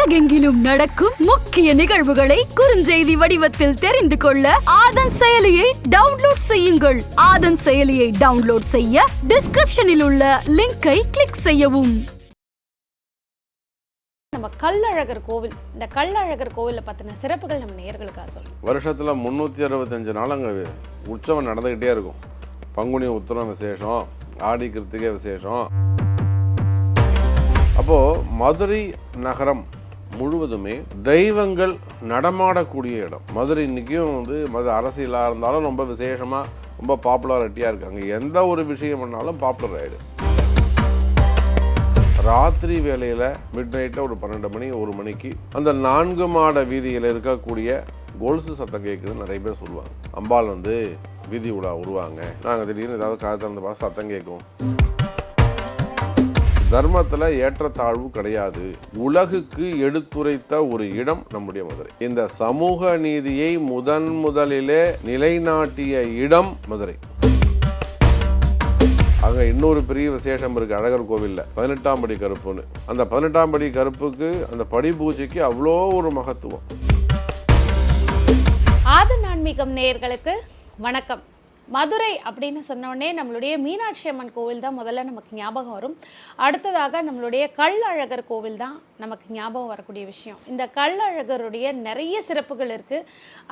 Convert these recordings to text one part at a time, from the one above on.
உலகெங்கிலும் நடக்கும் முக்கிய நிகழ்வுகளை குறுஞ்செய்தி வடிவத்தில் தெரிந்து கொள்ள ஆதன் செயலியை டவுன்லோட் செய்யுங்கள். ஆதன் செயலியை டவுன்லோட் செய்ய டிஸ்கிரிப்ஷனில் உள்ள லிங்கை கிளிக் செய்யவும். நம்ம கள்ளழகர் கோவில் இந்த கள்ளழகர் கோவிலை பற்றின சிறப்புகள் நம்ம நேயர்களுக்காக சொல்லுங்க வருஷத்தில் முந்நூற்றி அறுபத்தஞ்சு நாள் அங்கே உற்சவம் நடந்துக்கிட்டே இருக்கும். பங்குனி உத்திரம் விசேஷம் ஆடி கிருத்திகை விசேஷம். அப்போது மதுரை நகரம் முழுவதுமே தெய்வங்கள் நடமாடக்கூடிய இடம். மதுரை இன்றைக்கும் வந்து மது அரசியலாக இருந்தாலும் ரொம்ப விசேஷமாக ரொம்ப பாப்புலாரிட்டியாக இருக்குது அங்கே எந்த ஒரு விஷயம் பண்ணாலும் பாப்புலர் ஆகிடும் ராத்திரி வேளையில் மிட் நைட்டில் ஒரு பன்னெண்டு மணி ஒரு மணிக்கு அந்த நான்கு மாட வீதியில் இருக்கக்கூடிய கொலுசு சத்தம் கேட்குதுன்னு நிறைய பேர் சொல்லுவாங்க. அம்பாள் வந்து வீதி உலா உருவாங்க. நாங்கள் திடீர்னு ஏதாவது காலத்தில் திறந்து பார்த்து சத்தம் கேட்கும். தர்மத்தில் ஏற்றத்தாழ்வு கிடையாது. உலகுக்கு எடுத்துரைத்த ஒரு இடம் நம்முடைய மதுரை. இந்த சமூக நீதியை முதன் முதலிலே நிலைநாட்டிய இடம் மதுரை. அங்கே இன்னொரு பெரிய விசேஷம் இருக்கு அழகர் கோவிலில். பதினெட்டாம் படி கருப்புன்னு. அந்த பதினெட்டாம் படி கருப்புக்கு அந்த படி பூஜைக்கு அவ்வளோ ஒரு மகத்துவம். ஆதன் ஆன்மீகம் நேயர்களுக்கு வணக்கம். மதுரை அப்படின்னு சொன்னோடனே நம்மளுடைய மீனாட்சி அம்மன் கோவில் தான் முதல்ல நமக்கு ஞாபகம் வரும். அடுத்ததாக நம்மளுடைய கள்ளழகர் கோவில் தான் நமக்கு ஞாபகம் வரக்கூடிய விஷயம். இந்த கள்ளழகருடைய நிறைய சிறப்புகள் இருக்குது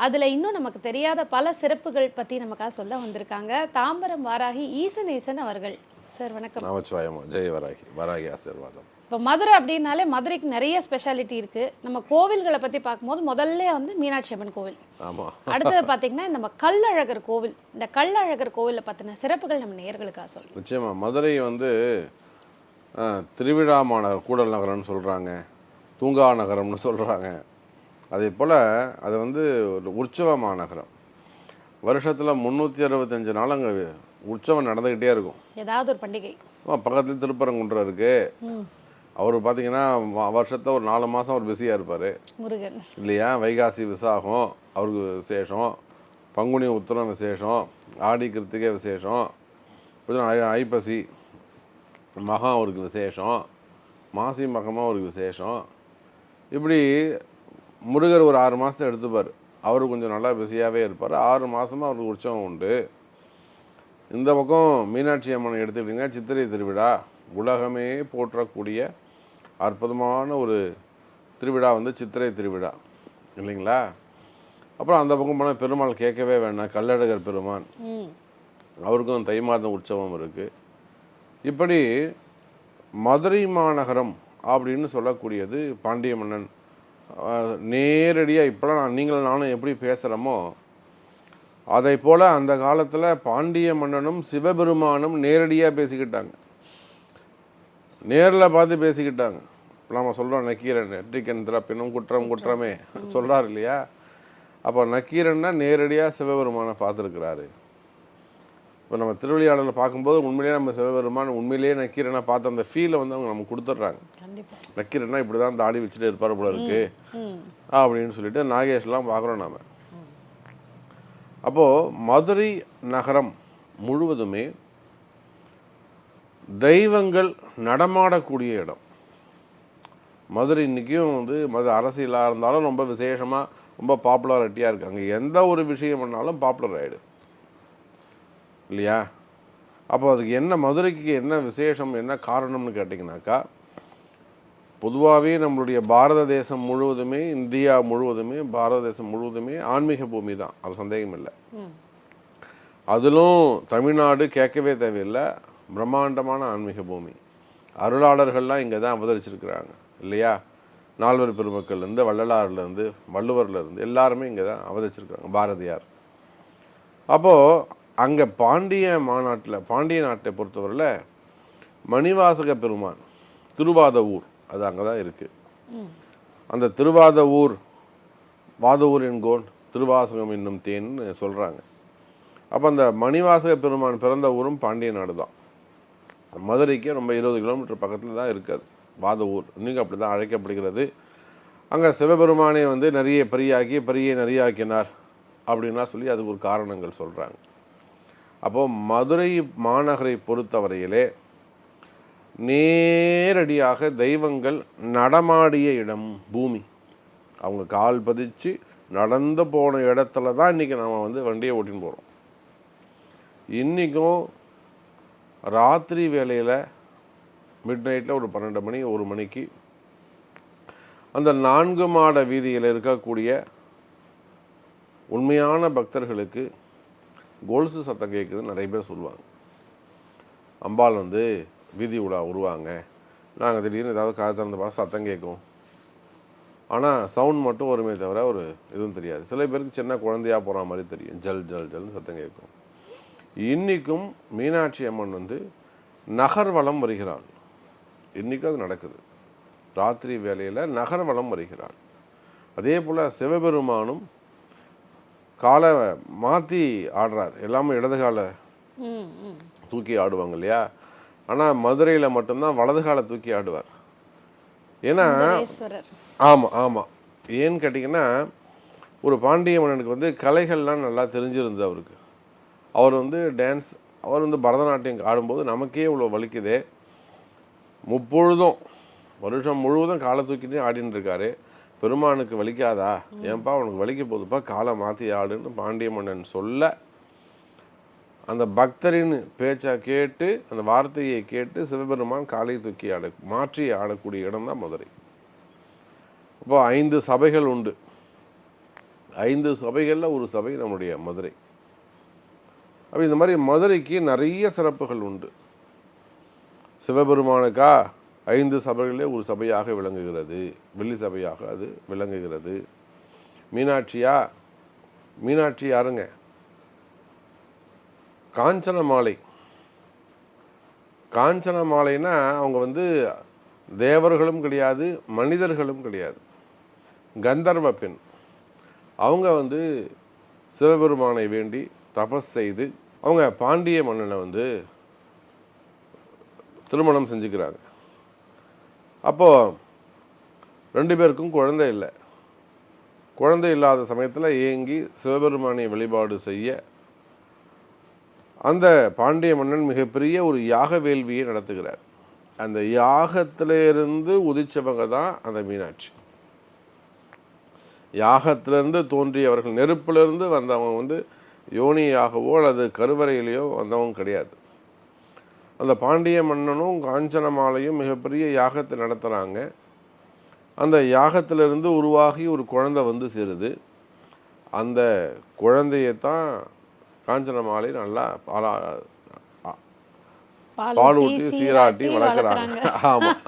அதில் இன்னும் நமக்கு தெரியாத பல சிறப்புகள் பற்றி நமக்காக சொல்ல வந்திருக்காங்க. தாம்பரம் வாராகி ஈசனேசன் அவர்கள். சார் வணக்கம். நமச்சிவாயமா ஜெய வராகி வராகி ஆசீர்வாதம். இப்போ மதுரை அப்படின்னாலே மதுரைக்கு நிறைய ஸ்பெஷாலிட்டி இருக்குது நம்ம கோவில்களை பற்றி பார்க்கும்போது முதல்ல வந்து மீனாட்சி அம்மன் கோவில். அடுத்தது பார்த்தீங்கன்னா நம்ம கள்ளழகர் கோவில். இந்த கள்ளழகர் கோவிலை பற்றின சிறப்புகள் நம்ம நேயர்களுக்காக சொல்லுங்கள் நிச்சயமா. மதுரை வந்து திருவிழா மாநகர் கூடல் நகரம்னு சொல்கிறாங்க தூங்கா நகரம்னு சொல்கிறாங்க அதே போல் அது வந்து ஒரு உற்சவ மாநகரம். வருஷத்தில் முந்நூற்றி அறுபத்தஞ்சு நாள் அங்கே உற்சவம் நடந்துக்கிட்டே இருக்கும். ஏதாவது ஒரு பண்டிகை. பக்கத்தில் திருப்பரங்குன்றம் இருக்குது அவர் பார்த்தீங்கன்னா வருஷத்தில் ஒரு நாலு மாதம் அவர் பிஸியாக இருப்பார். முருகன். இல்லையா? வைகாசி விசாகம் அவருக்கு விசேஷம். பங்குனி உத்திரம் விசேஷம். ஆடி கிருத்திகை விசேஷம். ஐப்பசி. மகம் அவருக்கு விசேஷம். மாசி மகமாக அவருக்கு விசேஷம். இப்படி முருகர் ஒரு ஆறு மாதத்தை எடுத்துப்பார். அவர் கொஞ்சம் நல்லா பிஸியாகவே இருப்பார். ஆறு மாதமாக அவருக்கு உற்சவம் உண்டு. இந்த பக்கம் மீனாட்சி அம்மன் எடுத்துக்கிட்டிங்கன்னா சித்திரை திருவிழா. உலகமே போற்றக்கூடிய அற்புதமான ஒரு திருவிழா வந்து சித்திரை திருவிழா இல்லைங்களா? அப்புறம் அந்த பக்கம் போனால் பெருமாள் கேட்கவே வேண்டாம் கள்ளழகர் பெருமான். அவருக்கும் தை மாதம் உற்சவம் இருக்குது இப்படி மதுரை மாநகரம் அப்படின்னு சொல்லக்கூடியது பாண்டிய மன்னன். நேரடியாக இப்போலாம் நான் நீங்களும் நானும் எப்படி பேசுகிறோமோ அதை போல் அந்த காலத்தில் பாண்டிய மன்னனும் சிவபெருமானும் நேரடியாக பேசிக்கிட்டாங்க. நேரில் பார்த்து பேசிக்கிட்டாங்க. இப்போ நம்ம சொல்கிறோம் நக்கீரன் நெற்றிக்கன் திறப்பினும் குற்றம் குற்றமே. சொல்கிறார் இல்லையா? அப்போ நக்கீரன்னா நேரடியாக சிவபெருமானை பார்த்துருக்கிறாரு. இப்போ நம்ம திருவிளையாடலில் பார்க்கும்போது உண்மையிலேயே நம்ம சிவபெருமான் உண்மையிலேயே நக்கீரனை பார்த்த அந்த ஃபீலை வந்து அவங்க நமக்கு கொடுத்துட்றாங்க. கண்டிப்பாக நக்கீரனா இப்படி தான் தாடி வச்சுட்டு இருப்பார் போல இருக்கு. அப்படின்னு சொல்லிட்டு நாகேஷ்லாம் பார்க்குறோம் நாம. அப்போது மதுரை நகரம் முழுவதுமே தெய்வங்கள் நடமாடக்கூடிய இடம். மதுரை இன்றைக்கும் வந்து மது அரசியலாக இருந்தாலும் ரொம்ப விசேஷமாக ரொம்ப பாப்புலாரிட்டியாக இருக்குது அங்கே எந்த ஒரு விஷயம் பண்ணாலும் பாப்புலர் ஆகிடுது இல்லையா? அப்போ அதுக்கு என்ன மதுரைக்கு என்ன விசேஷம் என்ன காரணம்னு கேட்டிங்கனாக்கா பொதுவாகவே நம்மளுடைய பாரத தேசம் முழுவதுமே இந்தியா முழுவதுமே பாரத தேசம் முழுவதுமே ஆன்மீக பூமி தான். அது சந்தேகம் இல்லை அதிலும் தமிழ்நாடு கேட்கவே தேவையில்லை. பிரம்மாண்டமான ஆன்மீக பூமி. அருளாளர்கள்லாம் இங்கே தான் அவதரிச்சிருக்கிறாங்க இல்லையா? நால்வர் பெருமக்கள்லேருந்து வள்ளலார்லேருந்து வள்ளுவர்லேருந்து எல்லாருமே இங்கே தான் அவதரிச்சிருக்கிறாங்க பாரதியார். அப்போது அங்கே பாண்டிய மாநாட்டில் பாண்டிய நாட்டை பொறுத்தவரையில் மணிவாசக பெருமான் திருவாத ஊர் அது அங்கே தான் இருக்குது அந்த திருவாத ஊர் வாதவூர் என்கோன் திருவாசகம் என்னும் தேன்னு சொல்கிறாங்க அப்போ அந்த மணிவாசக பெருமான் பிறந்த ஊரும் பாண்டிய நாடு தான். மதுரைக்கு ரொம்ப இருபது கிலோமீட்டர் பக்கத்தில் தான் இருக்காது வாத ஊர். இன்னைக்கு அப்படி தான் அழைக்கப்படுகிறது. அங்கே சிவபெருமானை வந்து நிறைய பெரியாக்கி பெரிய நிறையாக்கினார் அப்படின்லாம் சொல்லி அதுக்கு ஒரு காரணங்கள் சொல்கிறாங்க அப்போது மதுரை மாநகரை பொறுத்தவரையிலே நேரடியாக தெய்வங்கள் நடமாடிய இடம் பூமி. அவங்க கால் பதிச்சு நடந்து போன இடத்துல தான் இன்றைக்கி நம்ம வந்து வண்டியை ஓட்டின்னு போகிறோம் இன்றைக்கும் ராத்திரி வேளையில் மிட் நைட்டில் ஒரு பன்னெண்டு மணி ஒரு மணிக்கு அந்த நான்கு மாட வீதியில் இருக்கக்கூடிய உண்மையான பக்தர்களுக்கு கோல்ஸு சத்தம் கேட்குதுன்னு நிறைய பேர் சொல்லுவாங்க. அம்பாள் வந்து வீதி உலா உருவாங்க. நாங்கள் திடீர்னு ஏதாவது காது திறந்து பார்த்தா சத்தம் கேட்கும். ஆனால் சவுண்ட் மட்டும் வருமே தவிர ஒரு எதுவும் தெரியாது. சில பேருக்கு சின்ன குழந்தையா போகிற மாதிரி தெரியும். ஜல் ஜல் ஜல்னு சத்தம் கேட்கும். இன்றைக்கும் மீனாட்சி அம்மன் வந்து நகர்வலம் வருகிறாள். இன்றைக்கும் அது நடக்குது. ராத்திரி வேளையில் நகர்வலம் வருகிறாள். அதே போல் சிவபெருமானும் காலை மாற்றி ஆடுறார். எல்லாமே இடது காலை தூக்கி ஆடுவாங்க இல்லையா? ஆனால் மதுரையில் மட்டும்தான் வலது காலை தூக்கி ஆடுவார். ஏன்னா ஆமாம் ஆமாம் ஏன்னு கேட்டிங்கன்னா ஒரு பாண்டிய மன்னனுக்கு வந்து கலைகள்லாம் நல்லா தெரிஞ்சிருந்தது அவருக்கு. அவர் வந்து டான்ஸ் அவர் வந்து பரதநாட்டியம் ஆடும்போது நமக்கே இவ்வளோ வலிக்குதே. முப்பொழுதும் வருஷம் முழுவதும் காலை தூக்கிட்டு ஆடின்னு இருக்காரு. பெருமானுக்கு வலிக்காதா? ஏன்பா உனக்கு வலிக்க போகுதுப்பா காலை மாற்றி ஆடுன்னு பாண்டிய மன்னன் சொல்ல அந்த பக்தரின் பேச்சை கேட்டு அந்த வார்த்தையை கேட்டு சிவபெருமான் காலை தூக்கி ஆட மாற்றி ஆடக்கூடிய இடம் தான் மதுரை. இப்போ ஐந்து சபைகள் உண்டு. ஐந்து சபைகளில் ஒரு சபை நம்முடைய மதுரை. அப்போ இந்த மாதிரி மதுரைக்கு நிறைய சிறப்புகள் உண்டு. சிவபெருமானுக்கா ஐந்து சபைகளிலே ஒரு சபையாக விளங்குகிறது. வெள்ளி சபையாக அது விளங்குகிறது. மீனாட்சியா? மீனாட்சி யாருங்க? காஞ்சன மாலை. காஞ்சன மாலைனா அவங்க வந்து தேவர்களும் கிடையாது மனிதர்களும் கிடையாது. கந்தர்வ பெண். அவங்க வந்து சிவபெருமானை வேண்டி தபஸ் செய்து அவங்க பாண்டிய மன்னனை வந்து திருமணம் செஞ்சுக்கிறாங்க. அப்போது ரெண்டு பேருக்கும் குழந்தை இல்லை. குழந்தை இல்லாத சமயத்தில் ஏங்கி சிவபெருமானை வழிபாடு செய்ய அந்த பாண்டிய மன்னன் மிகப்பெரிய ஒரு யாக வேள்வியை நடத்துகிறார். அந்த யாகத்திலிருந்து உதிச்சவங்க தான் அந்த மீனாட்சி. யாகத்திலிருந்து தோன்றியவர்கள் நெருப்பிலிருந்து வந்தவங்க வந்து யோனியாகவோ அல்லது கருவறையிலையோ வந்தவங்க கிடையாது. அந்த பாண்டிய மன்னனும் காஞ்சனமாலையும் மிகப்பெரிய யாகத்தை நடத்துகிறாங்க அந்த யாகத்திலிருந்து உருவாகி ஒரு குழந்தை வந்து சேருது. அந்த குழந்தையத்தான் காஞ்சனமாலை நல்லா பாலா பால் ஊட்டி சீராட்டி வளர்க்குறாங்க. ஆமாம்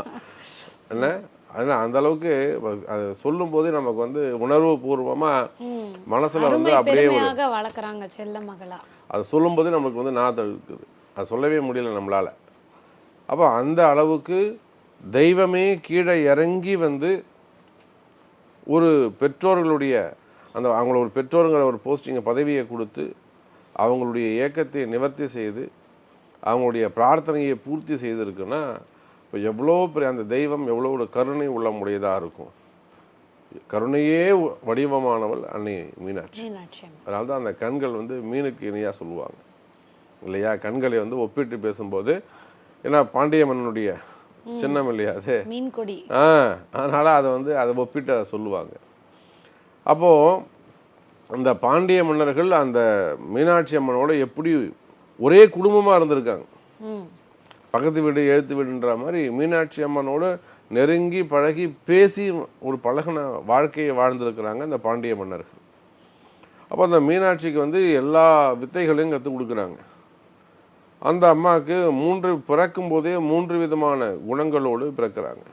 என்ன? அதனால் அந்த அளவுக்கு வ- அது சொல்லும் போதே நமக்கு வந்து உணர்வு பூர்வமாக. மனசில் வந்து அப்படியே வளர்க்குறாங்க செல்ல மகளா அது சொல்லும்போதே நமக்கு வந்து நாத்த இருக்குது அது சொல்லவே முடியல நம்மளால் அப்போ அந்த அளவுக்கு தெய்வமே கீழே இறங்கி வந்து ஒரு பெற்றோர்களுடைய அந்த அவங்கள ஒரு பெற்றோருங்கிற ஒரு போஸ்டிங்கை பதவியை கொடுத்து அவங்களுடைய ஏக்கத்தை நிவர்த்தி செய்து அவங்களுடைய பிரார்த்தனையை பூர்த்தி செய்திருக்குன்னா இப்போ எவ்வளோ பெரிய அந்த தெய்வம் எவ்வளோ ஒரு கருணை உள்ளமுடையதாக இருக்கும். கருணையே வடிவமானவள் அன்னை மீனாட்சி. அதனால தான் அந்த கண்கள் வந்து மீனுக்கு இணையாக சொல்லுவாங்க. இல்லையா? கண்களை வந்து ஒப்பிட்டு பேசும்போது ஏன்னா பாண்டிய மன்னனுடைய சின்னம் இல்லையா அது? மீன் கொடி ஆ அதனால் அதை வந்து அதை ஒப்பிட்டு அதை சொல்லுவாங்க. அப்போது அந்த பாண்டிய மன்னர்கள் அந்த மீனாட்சி அம்மனோட எப்படி ஒரே குடும்பமாக இருந்திருக்காங்க. பக்கத்து வீடு எழுத்து வீடுன்ற மாதிரி மீனாட்சி அம்மனோட நெருங்கி பழகி பேசி ஒரு பழகின வாழ்க்கையை வாழ்ந்திருக்கிறாங்க இந்த பாண்டிய மன்னர்கள். அப்போ அந்த மீனாட்சிக்கு வந்து எல்லா வித்தைகளையும் கற்றுக் கொடுக்குறாங்க. அந்த அம்மாவுக்கு மூன்று பிறக்கும் போதே மூன்று விதமான குணங்களோடு பிறக்கிறாங்க.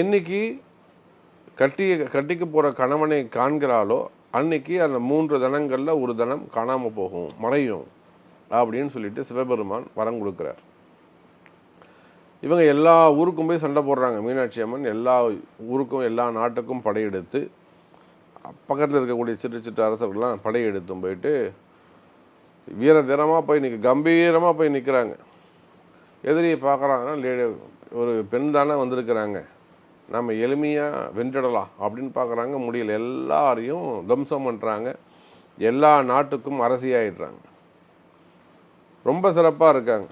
என்னைக்கு கட்டி கட்டிக்கு போகிற கணவனை காண்கிறாளோ அன்னைக்கு அந்த மூன்று தனங்களில் ஒரு தனம் காணாமல் போகும் மறையும். அப்படின்னு சொல்லிட்டு சிவபெருமான் வரம் கொடுக்குறார். இவங்க எல்லா ஊருக்கும் போய் சண்டை போடுறாங்க. மீனாட்சி அம்மன் எல்லா ஊருக்கும் எல்லா நாட்டுக்கும் படையெடுத்து பக்கத்தில் இருக்கக்கூடிய சிற்று சிற்று அரசர்கள்லாம் படையெடுத்தும் போயிட்டு வீர தீரமாக போய் நிற்க கம்பீரமாக போய் நிற்கிறாங்க எதிரியை பார்க்குறாங்கன்னா லேடி ஒரு பெண் தானே வந்திருக்கிறாங்க. நம்ம எளிமையாக வென்றிடலாம். அப்படின்னு பார்க்குறாங்க. முடியல. எல்லாரையும் தம்சம் பண்ணுறாங்க எல்லா நாட்டுக்கும் அரசியாயிடுறாங்க. ரொம்ப சிறப்பாக இருக்காங்க.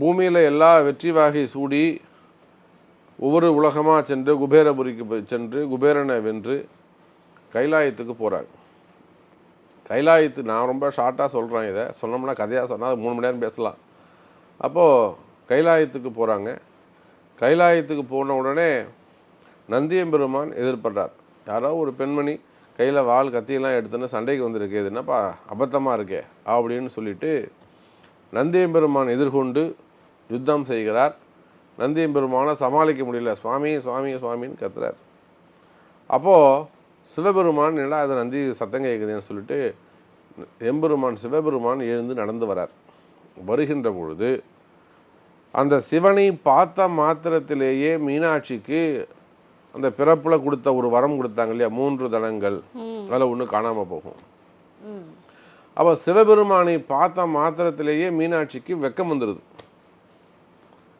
பூமியில் எல்லா வெற்றி வாகை சூடி ஒவ்வொரு உலகமாக சென்று குபேரபுரிக்கு போய் சென்று குபேரனை வென்று கைலாயத்துக்கு போகிறாங்க கைலாயத்து நான் ரொம்ப ஷார்ட்டாக சொல்கிறேன் இதை. சொன்னோம்னா கதையாக சொன்னால் மூணு மணி நேரம் பேசலாம். அப்போது கைலாயத்துக்கு போகிறாங்க கைலாயத்துக்கு போன உடனே நந்தியம்பெருமான் எதிர்படுறார். யாரோ ஒரு பெண்மணி கையில் வாள் கத்தியெல்லாம் எடுத்துன்னு சண்டைக்கு வந்திருக்கு. இது என்னப்பா அபத்தமாக இருக்கே? அப்படின்னு சொல்லிட்டு நந்தியம்பெருமான் எதிர்கொண்டு யுத்தம் செய்கிறார். நந்தியம்பெருமானை சமாளிக்க முடியல. சுவாமி சுவாமி சுவாமின்னு கத்துறார். அப்போது சிவபெருமான் என்னடா அது நந்தி சத்தம் கேட்குதுன்னு சொல்லிட்டு எம்பெருமான் சிவபெருமான் எழுந்து நடந்து வரார். வருகின்ற பொழுது அந்த சிவனை பார்த்த மாத்திரத்திலேயே மீனாட்சிக்கு அந்த பிறப்பில் கொடுத்த ஒரு வரம் கொடுத்தாங்க இல்லையா? மூன்று தடங்கள். அதில் ஒன்று காணாமல் போகும். அப்போ சிவபெருமானை பார்த்த மாத்திரத்திலேயே மீனாட்சிக்கு வெக்கம் வந்துடுது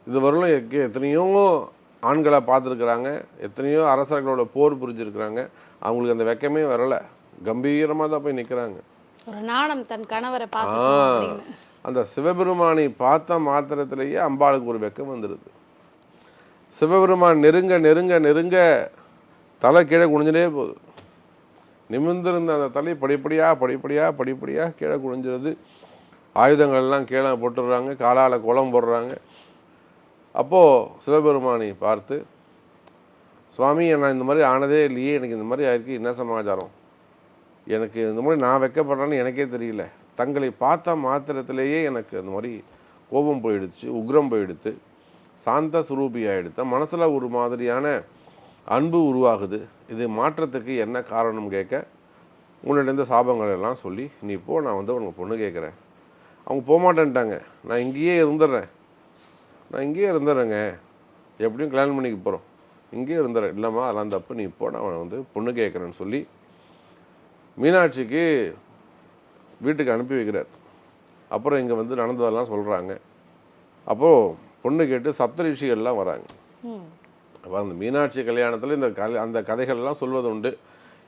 இது வரலும் எத்தனையோ ஆண்களை பார்த்துருக்குறாங்க. எத்தனையோ அரசர்களோட போர் புரிஞ்சிருக்கிறாங்க. அவங்களுக்கு அந்த வெக்கமே வரலை. கம்பீரமாக தான் போய் நிற்கிறாங்க ஒரு நாணம் தன் கணவரை பார்த்து அந்த சிவபெருமானை பார்த்த மாத்திரத்திலேயே அம்பாளுக்கு ஒரு வெக்கம் வந்துடுது சிவபெருமான் நெருங்க நெருங்க நெருங்க தலை கீழே குனிஞ்சிட்டே போகுது. நிமிர்ந்திருந்த அந்த தலை படிப்படியாக படிப்படியாக படிப்படியாக கீழே குனிஞ்சிருது. ஆயுதங்கள்லாம் கீழே போட்டுடுறாங்க காலால் குளம் போடுறாங்க. அப்போது சிவபெருமானை பார்த்து சுவாமி நான் இந்த மாதிரி ஆனதே இல்லையே எனக்கு இந்த மாதிரி ஆயிருக்கு என்ன சமாச்சாரம்? எனக்கு இந்த மாதிரி நான் வைக்கப்படுறேன்னு எனக்கே தெரியல. தங்களை பார்த்த மாத்திரத்திலேயே எனக்கு அந்த மாதிரி கோபம் போயிடுச்சு உக்ரம் போயிடுத்து சாந்த சுரூபி ஆயிடுத்து மனசில் ஒரு மாதிரியான அன்பு உருவாகுது. இது மாற்றத்துக்கு என்ன காரணம் கேட்க உன்னிடம் சாபங்கள் எல்லாம் சொல்லி நீ போ நான் வந்து உனக்கு பொண்ணு கேட்குறேன். அவங்க போக மாட்டேன்ட்டாங்க. நான் இங்கேயே இருந்துடுறேன். நான் இங்கேயே இருந்துடுறேங்க. எப்படியும் கல்யாணம் பண்ணிக்க போகிறோம் இங்கேயே இருந்துடுறேன். இல்லைம்மா அதெல்லாம் தப்பு. நீ இப்போ நான் அவனை வந்து பொண்ணு கேட்குறேன்னு சொல்லி மீனாட்சிக்கு வீட்டுக்கு அனுப்பி வைக்கிறார். அப்புறம் இங்கே வந்து நடந்ததெல்லாம் சொல்கிறாங்க அப்போது பொண்ணு கேட்டு சப்தரிஷிகள்லாம் வராங்க. ம். அப்போ அந்த மீனாட்சி கல்யாணத்தில் இந்த கலை அந்த கதைகள்லாம் சொல்வது உண்டு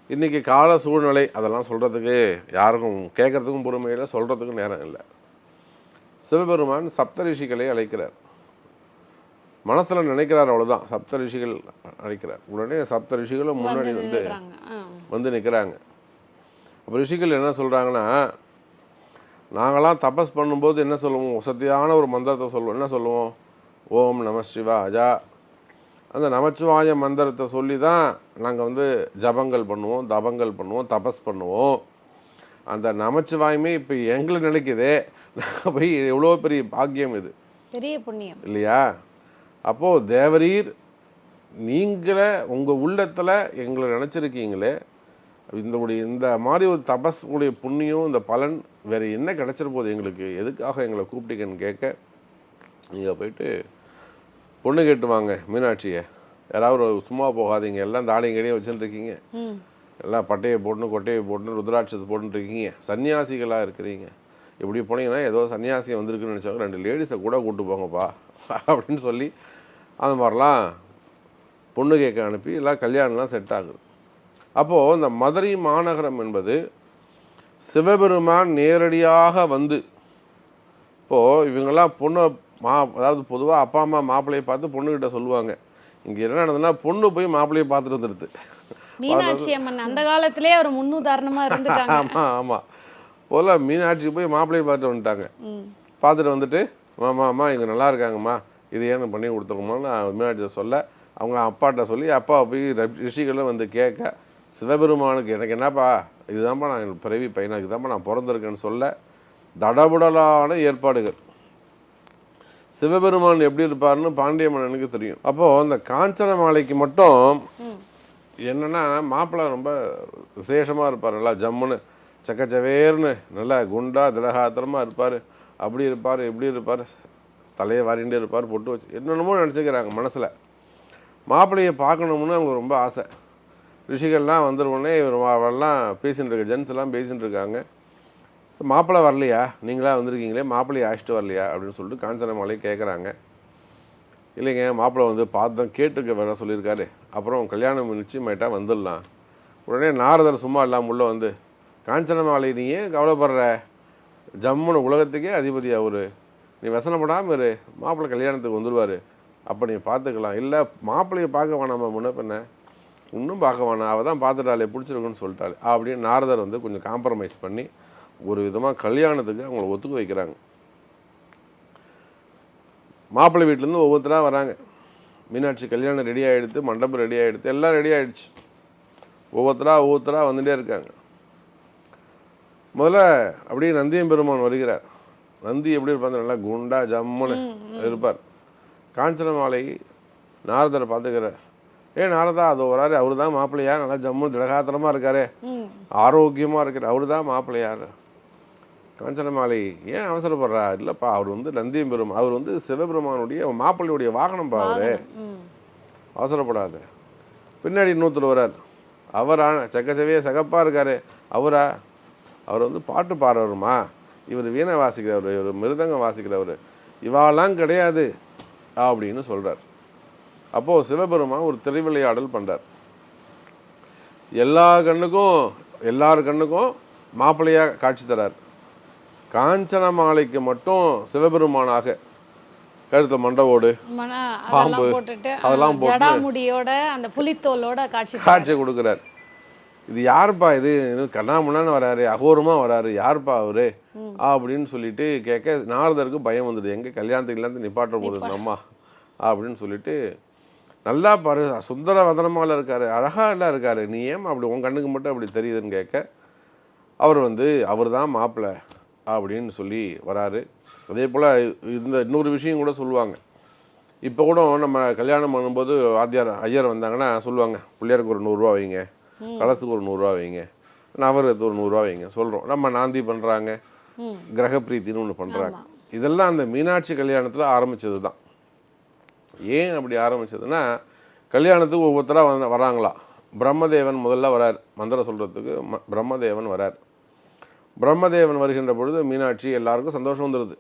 இன்றைக்கி கால சூழ்நிலை அதெல்லாம் சொல்கிறதுக்கு யாருக்கும் கேட்குறதுக்கும் பொறுமை இல்லை சொல்கிறதுக்கும் நேரம் இல்லை. சிவபெருமான் சப்தரிஷிகளை அழைக்கிறார். மனசில் நினைக்கிறார் அவ்வளோதான் சப்தரிஷிகள் அழைக்கிறார். உடனே சப்தரிஷிகளும் முன்னாடி வந்து. வந்து நிற்கிறாங்க அப்போ ரிஷிகள் என்ன சொல்கிறாங்கன்னா நாங்களாம் தபஸ் பண்ணும்போது என்ன சொல்லுவோம்? சத்தியான ஒரு மந்திரத்தை சொல்லுவோம். என்ன சொல்லுவோம்? ஓம் நம சிவாஜா. அந்த நமச்சிவாய மந்திரத்தை சொல்லி தான் நாங்கள் வந்து ஜபங்கள் பண்ணுவோம் தபங்கள் பண்ணுவோம் தபஸ் பண்ணுவோம். அந்த நமச்சிவாயமே இப்போ எங்களை நினைக்குதே. நாங்கள் போய் எவ்வளோ பெரிய பாக்கியம் இது. பெரிய புண்ணியம். இல்லையா? அப்போது தேவரீர் நீங்களே உங்கள் உள்ளத்தில் எங்களை நினச்சிருக்கீங்களே. இந்த இந்த மாதிரி ஒரு தபஸ் உடைய புண்ணியம் இந்த பலன் வேறு என்ன கிடச்சிட போகுது எங்களுக்கு? எதுக்காக எங்களை கூப்பிட்டீங்கன்னு கேட்க நீங்கள் போயிட்டு பொண்ணு கேட்டு வாங்க மீனாட்சியை. யாராவது சும்மா போகாதீங்க. எல்லாம் தாடியும் கடியும் வச்சுட்டுருக்கீங்க ம். எல்லாம் பட்டையை போட்டுன்னு கொட்டையை போட்டுன்னு ருத்ராட்சத்தை போட்டுன்னு இருக்கீங்க சன்னியாசிகளாக இருக்கிறீங்க. இப்படி போனீங்கன்னா ஏதோ சன்னியாசி வந்திருக்குன்னு நினச்சாங்க ரெண்டு லேடிஸை கூட கூட்டு போங்கப்பா அப்படின்னு சொல்லி அந்த மாதிரிலாம் பொண்ணு கேட்க அனுப்பி எல்லாம் கல்யாணம்லாம் செட் ஆகுது. அப்போது இந்த மதுரை மாநகரம் என்பது சிவபெருமான் நேரடியாக வந்து இப்போது இவங்கெல்லாம் பொண்ணை மா அதாவது பொதுவாக அப்பா அம்மா மாப்பிள்ளையை பார்த்து பொண்ணுக்கிட்ட சொல்லுவாங்க. இங்கே என்ன நடந்ததுன்னா பொண்ணு போய் மாப்பிள்ளையை பார்த்துட்டு வந்துடுது. மீனாட்சி அம்மன் அந்த காலத்திலே ஒரு முன்னுதாரணமா இருந்துட்டாங்க. ஆமாம் ஆமாம் போல மீனாட்சி போய் மாப்பிள்ளையை பார்த்துட்டு வந்துட்டாங்க. பார்த்துட்டு வந்துட்டு மாமா அம்மா இங்கே நல்லா இருக்காங்கம்மா. இது ஏன்னு பண்ணி கொடுத்துருக்கோமான்னு நான் மீனாட்சி சொல்ல அவங்க அப்பாட்ட சொல்லி அப்பா போய் ரிஷிகளும் வந்து கேட்க சிவபெருமானுக்கு எனக்கு என்னப்பா? இதுதான்ப்பா நான் பிறவி பையனா இதுதான்ப்பா நான் பிறந்திருக்கேன்னு சொல்ல தடபுடலான ஏற்பாடுகள். சிவபெருமான் எப்படி இருப்பாருன்னு பாண்டிய மன்னனுக்கு தெரியும். அப்போது அந்த காஞ்சன மாலைக்கு மட்டும் என்னன்னா மாப்பிள்ளை ரொம்ப விசேஷமாக இருப்பார். நல்லா ஜம்முன்னு சக்கச்சவேர்னு நல்லா குண்டா திடகாத்திரமாக இருப்பார். அப்படி இருப்பார் இப்படி இருப்பார். தலையை வாரிண்டே இருப்பார் பொட்டு வச்சு என்னென்னமோ நினச்சிக்கிறாங்க மனசில். மாப்பிள்ளையை பார்க்கணும்னு அவங்களுக்கு ரொம்ப ஆசை. ரிஷிகள்லாம் வந்துருவோடனே இவர் அவெல்லாம் பேசின்னு இருக்க ஜென்ஸ் எல்லாம் பேசின்னு இருக்காங்க. மாப்பிள்ளை வரலையா? நீங்களா வந்திருக்கீங்களே? மாப்பிள்ளையை அழைச்சிட்டு வரலையா? அப்படின்னு சொல்லிட்டு காஞ்சனமாலையை கேட்குறாங்க இல்லைங்க மாப்பிள்ளை வந்து பார்த்தோம் கேட்டுக்க வேணாம் சொல்லியிருக்காரு. அப்புறம் கல்யாணம் நிச்சயமாயிட்டா வந்துடலாம். உடனே நாரதர் சும்மா இல்லாமல் உள்ள வந்து காஞ்சனமாலை நீயே நீ ஏன் கவலைப்படுற? ஜம்முன்னு உலகத்துக்கே அதிபதி அவர். நீ வசனப்படாமல் இரு. மாப்பிள்ளை கல்யாணத்துக்கு வந்துடுவார் அப்போ நீ பார்த்துக்கலாம். இல்லை மாப்பிள்ளையை பார்க்க வேணாமா முன்ன பின்ன? இன்னும் பார்க்க வேணாம். அவள் தான் பார்த்துட்டாளே பிடிச்சிருக்குன்னு சொல்லிட்டாள். அப்படின்னு நாரதர் வந்து கொஞ்சம் காம்ப்ரமைஸ் பண்ணி ஒரு விதமாக கல்யாணத்துக்கு அவங்கள ஒத்துக்க வைக்கிறாங்க. மாப்பிள்ளை வீட்டிலேருந்து ஒவ்வொருத்தராக வராங்க. மீனாட்சி கல்யாணம் ரெடி ஆகிடுது மண்டபம் ரெடி ஆகிடுது எல்லாம் ரெடி ஆகிடுச்சு ஒவ்வொருத்தரா ஒவ்வொருத்தரா வந்துட்டே இருக்காங்க. முதல்ல அப்படியே நந்தியம் பெருமான் வருகிறார். நந்தி எப்படி இருப்பார் நல்லா குண்டா ஜம்முன்னு இருப்பார். காஞ்சன மாலை நாரதரை பார்த்துக்கிறார். ஏ நாரதா அது வராரு அவரு தான் மாப்பிள்ளையா? நல்லா ஜம்மு திடகாத்திரமாக இருக்காரே. ஆரோக்கியமாக இருக்கிற அவர் தான் மாப்பிள்ளையார் காஞ்சன மாலை ஏன் அவசரப்படுறா? இல்லைப்பா அவர் வந்து நந்தியம் பெருமான் அவர் வந்து சிவபெருமானுடைய மாப்பிள்ளையுடைய வாகனம் பாவரே ம். அவசரப்படாத. பின்னாடி இன்னொருத்தர் வரார் அவரா சக்கச்சவையே சகப்பாக இருக்காரு. அவரா? அவர் வந்து பாட்டு பாடுறவருமா? இவர் வீணை வாசிக்கிறவர் இவர் மிருதங்கம் வாசிக்கிறவர். இவாலாம் கிடையாது அப்படின்னு சொல்கிறார் அப்போது சிவபெருமான் ஒரு திருவிளையாடல் பண்ணுறார் எல்லா கண்ணுக்கும் எல்லார் கண்ணுக்கும் மாப்பிள்ளையாக காட்சி தரார். காஞ்சன மாலைக்கு மட்டும் சிவபெருமானாக கழுத்து மண்டவோடு பாம்பு, அதெல்லாம் போட்டு- அந்த புலித்தோலோட காட்சி காட்சி கொடுக்குறார். இது யாருப்பா இது? இன்னும் கண்ணாமுன்னான்னு வராரு அகோரமாக வராரு யாருப்பா அவரு? அப்படின்னு சொல்லிட்டு கேட்க நாரதருக்கு பயம் வந்துடுது எங்கே கல்யாணத்துக்குலேருந்து நிப்பாட்ட போகுது அம்மா அப்படின்னு சொல்லிட்டு நல்லா பாரு சுந்தர வதனமால இருக்காரு அழகா எல்லாம் இருக்காரு. நீ ஏன் அப்படி உன் கண்ணுக்கு மட்டும் அப்படி தெரியுதுன்னு கேட்க அவர் வந்து அவர் தான் மாப்பிள்ளை. அப்படின்னு சொல்லி வராரு. அதே போல் இந்த இன்னொரு விஷயம் கூட சொல்லுவாங்க. இப்போ கூட நம்ம கல்யாணம் பண்ணும்போது வாத்தியார் ஐயர் வந்தாங்கன்னா சொல்லுவாங்க பிள்ளையாருக்கு ஒரு நூறுரூவா வைங்க கலசுக்கு ஒரு நூறுரூவா வைங்க நவரத்துக்கு ஒரு நூறுரூவா வைங்க சொல்கிறோம் நம்ம நாந்தி பண்ணுறாங்க ம். கிரகப்பிரீத்தின்னு ஒன்று பண்ணுறாங்க இதெல்லாம் அந்த மீனாட்சி கல்யாணத்தில் ஆரம்பிச்சது தான் ஏன் அப்படி ஆரம்பிச்சதுன்னா கல்யாணத்துக்கு ஒவ்வொருத்தராக வராங்களா? பிரம்மதேவன் முதல்ல வரார். மந்திரம் சொல்கிறதுக்கு ம பிரம்மதேவன் வரார். பிரம்மதேவன் வருகின்ற பொழுது மீனாட்சி எல்லாருக்கும் சந்தோஷம் வந்துடுது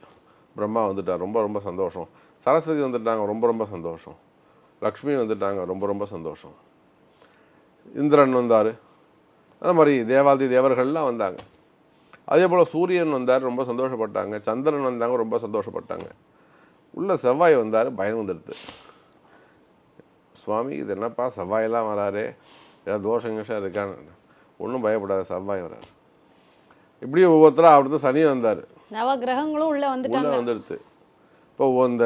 பிரம்மா வந்துட்டார். ரொம்ப ரொம்ப சந்தோஷம். சரஸ்வதி வந்துட்டாங்க. ரொம்ப ரொம்ப சந்தோஷம். லக்ஷ்மி வந்துட்டாங்க. ரொம்ப ரொம்ப சந்தோஷம். இந்திரன் வந்தார். அது மாதிரி தேவாதி தேவர்கள்லாம் வந்தாங்க. அதே போல் சூரியன் வந்தார். ரொம்ப சந்தோஷப்பட்டாங்க. சந்திரன் வந்தாங்க. ரொம்ப சந்தோஷப்பட்டாங்க. உள்ள செவ்வாய் வந்தார். பயம் வந்துடுது சுவாமி இது என்னப்பா? செவ்வாயெல்லாம் வராரு. ஏதாவது தோஷம் கிஷம் இருக்கான்னு. ஒன்றும் பயப்படாத. செவ்வாய் வராரு. இப்படி ஒவ்வொருத்தராக அடுத்து சனி வந்தார். நவ கிரகங்களும் உள்ள உள்ள வந்துட்டாங்க வந்துடுது இப்போ இந்த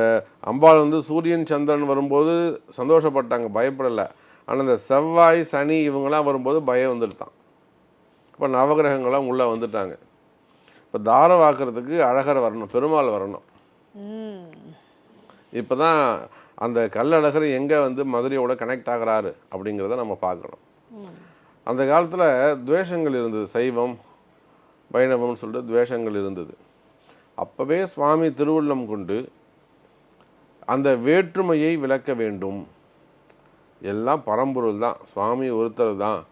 அம்பாள் வந்து சூரியன் சந்திரன் வரும்போது சந்தோஷப்பட்டாங்க பயப்படலை. ஆனால் இந்த செவ்வாய் சனி இவங்கெல்லாம் வரும்போது பயம் வந்துடுதான் இப்போ நவகிரகங்கள்லாம் உள்ளே வந்துட்டாங்க. இப்போ தாரம் வாக்குறதுக்கு அழகர் வரணும் பெருமாள் வரணும். இப்போ தான் அந்த கல்லழகர் எங்கே வந்து மதுரையோட கனெக்ட் ஆகுறாரு அப்படிங்கிறத நம்ம பார்க்கணும். அந்த காலத்தில் துவேஷங்கள் இருந்தது சைவம் வைணவம்னு சொல்லிட்டு துவேஷங்கள் இருந்தது. அப்போவே சுவாமி திருவுள்ளம் கொண்டு அந்த வேற்றுமையை விளக்க வேண்டும். எல்லாம் பரம்பொருள் தான். சுவாமி ஒருத்தர் தான்.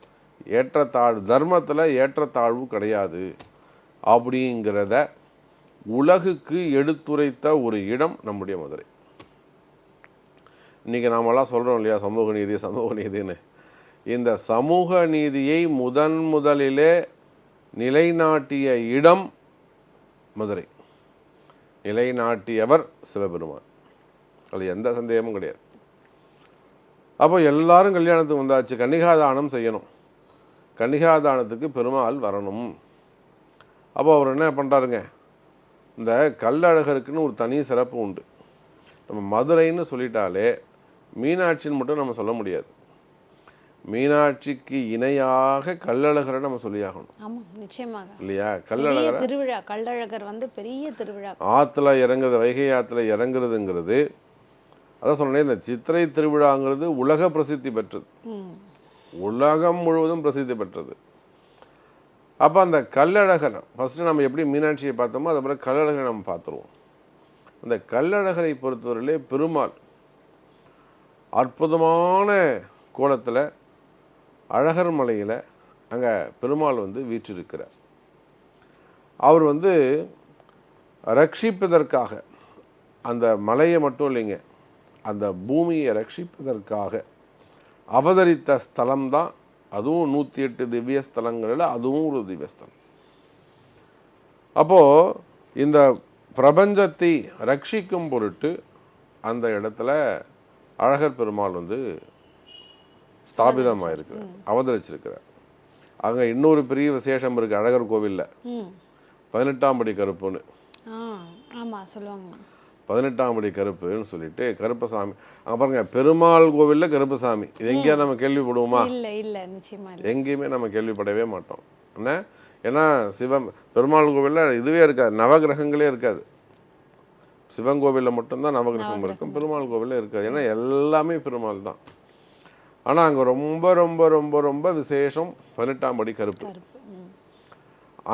ஏற்றத்தாழ்வு தர்மத்தில் ஏற்றத்தாழ்வு கிடையாது. அப்படிங்கிறத உலகுக்கு எடுத்துரைத்த ஒரு இடம் நம்முடைய மதுரை. இன்றைக்கி நாமெல்லாம் சொல்கிறோம் இல்லையா சமூக நீதி சமூக நீதின்னு. இந்த சமூக நீதியை முதன் முதலிலே நிலைநாட்டிய இடம் மதுரை. நிலைநாட்டியவர் சிவபெருமான். அது எந்த சந்தேகமும் கிடையாது. அப்போ எல்லாரும் கல்யாணத்துக்கு வந்தாச்சு. கன்னிகாதானம் செய்யணும். கன்னிகாதானத்துக்கு பெருமாள் வரணும். அப்போ அவர் என்ன பண்ணுறாருங்க இந்த கல்லழகருக்குன்னு ஒரு தனி சிறப்பு உண்டு. நம்ம மதுரைன்னு சொல்லிட்டாலே மீனாட்சின்னு மட்டும் நம்ம சொல்ல முடியாது. மீனாட்சிக்கு இணையாக கல்லழகரை நம்ம சொல்லியாகணும். ஆமா நிச்சயமாக. இல்லையா? கல்லழகரை திருவிழா கள்ளழகர் வந்து பெரிய திருவிழா. ஆற்றுல இறங்குறது வைகை ஆற்றுல இறங்குறதுங்கிறது அதான் சொன்னேன் இந்த சித்திரை திருவிழாங்கிறது உலக பிரசித்தி பெற்றது. உலகம் முழுவதும் பிரசித்தி பெற்றது. அப்போ அந்த கல்லழகர் ஃபஸ்ட்டு நம்ம எப்படி மீனாட்சியை பார்த்தோமோ அதை பிறகு கல்லழகரை நம்ம பார்த்துருவோம். அந்த கல்லழகரை பொறுத்தவரையிலே பெருமாள் அற்புதமான கோலத்தில் அழகர் மலையில் அங்கே பெருமாள் வந்து வீற்றிருக்கிறார். அவர் வந்து ரட்சிப்பதற்காக அந்த மலையை மட்டும் இல்லைங்க அந்த பூமியை ரட்சிப்பதற்காக அவதரித்த ஸ்தலம் தான் அதுவும் நூற்றி எட்டு திவ்ய ஸ்தலங்களில் அதுவும் ஒரு திவ்ய ஸ்தலம். அப்போது இந்த பிரபஞ்சத்தை ரட்சிக்கும் பொருட்டு அந்த இடத்துல அழகர் பெருமாள் வந்து ஸ்தாபிதமாயிருக்கிறார் அவதரிச்சிருக்கிறார் அங்கே இன்னொரு பெரிய விசேஷம் இருக்குது அழகர் கோவிலில். பதினெட்டாம் படி கருப்புன்னு. பதினெட்டாம் படி கருப்புன்னு சொல்லிட்டு கருப்பசாமி அங்கே பாருங்க பெருமாள் கோவிலில் கருப்பசாமி. இது எங்கேயா நம்ம கேள்விப்படுவோமா? எங்கேயுமே நம்ம கேள்விப்படவே மாட்டோம். என்ன? ஏன்னா சிவம் பெருமாள் கோவிலில் இதுவே இருக்காது நவகிரகங்களே இருக்காது. சிவன் கோவிலில் மட்டும்தான் நவகிரகம். இருக்கும் பெருமாள் கோவிலில் இருக்காது. ஏன்னா எல்லாமே பெருமாள் தான். ஆனால் அங்கே ரொம்ப ரொம்ப ரொம்ப ரொம்ப விசேஷம் பதினெட்டாம் படி கருப்பு. கருப்பு.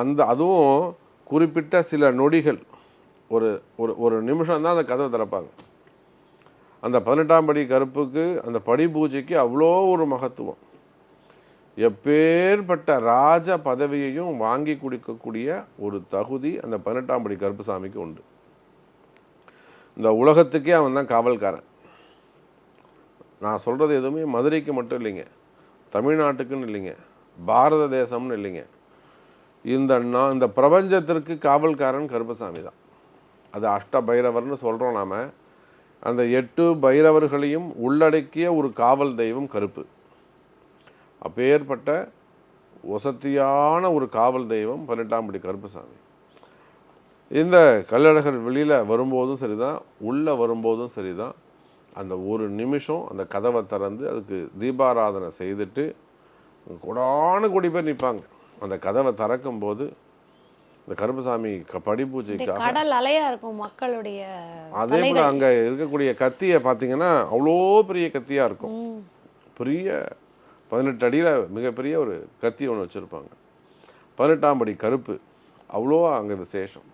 அந்த அதுவும் குறிப்பிட்ட சில நொடிகள். ஒரு ஒரு ஒரு நிமிஷம் தான் அந்த கதவை திறப்பாங்க. அந்த பதினெட்டாம் படி கருப்புக்கு அந்த படி பூஜைக்கு அவ்வளோ ஒரு மகத்துவம். எப்பேற்பட்ட ராஜ பதவியையும் வாங்கி கொடுக்கக்கூடிய ஒரு தகுதி அந்த பதினெட்டாம் படி கருப்புசாமிக்கு உண்டு. இந்த உலகத்துக்கே அவன் தான் காவல்காரன். நான் சொல்கிறது எதுவுமே மதுரைக்கு மட்டும் இல்லைங்க. தமிழ்நாட்டுக்குன்னு இல்லைங்க. பாரத தேசம்னு இல்லைங்க. இந்த நான் இந்த பிரபஞ்சத்திற்கு காவல்காரன் கருப்பசாமி தான். அது அஷ்ட பைரவர்னு சொல்கிறோம் நாம். அந்த எட்டு பைரவர்களையும் உள்ளடக்கிய ஒரு காவல் தெய்வம் கருப்பு. அப்பேற்பட்ட வசத்தியான ஒரு காவல் தெய்வம் பன்னெண்டாம் படி கருப்பசாமி. இந்த கல்லழகர் வெளியில் வரும்போதும் சரிதான் உள்ளே வரும்போதும் சரிதான். அந்த ஒரு நிமிஷம் அந்த கதவை திறந்து அதுக்கு தீபாராதனை செய்துட்டு கொடான கோடி பேர் நிற்பாங்க. அந்த கதவை திறக்கும் போது இந்த கருப்பசாமி படி பூஜைக்காக கடல் அலையா இருக்கும் மக்களுடைய அதே போல். அங்கே இருக்கக்கூடிய கத்தியை பார்த்தீங்கன்னா அவ்வளோ பெரிய கத்தியாக இருக்கும். பெரிய பதினெட்டு அடியில் மிகப்பெரிய ஒரு கத்தி ஒன்று வச்சுருப்பாங்க. பதினெட்டாம் படி கருப்பு. அவ்வளோ அங்கே விசேஷம்.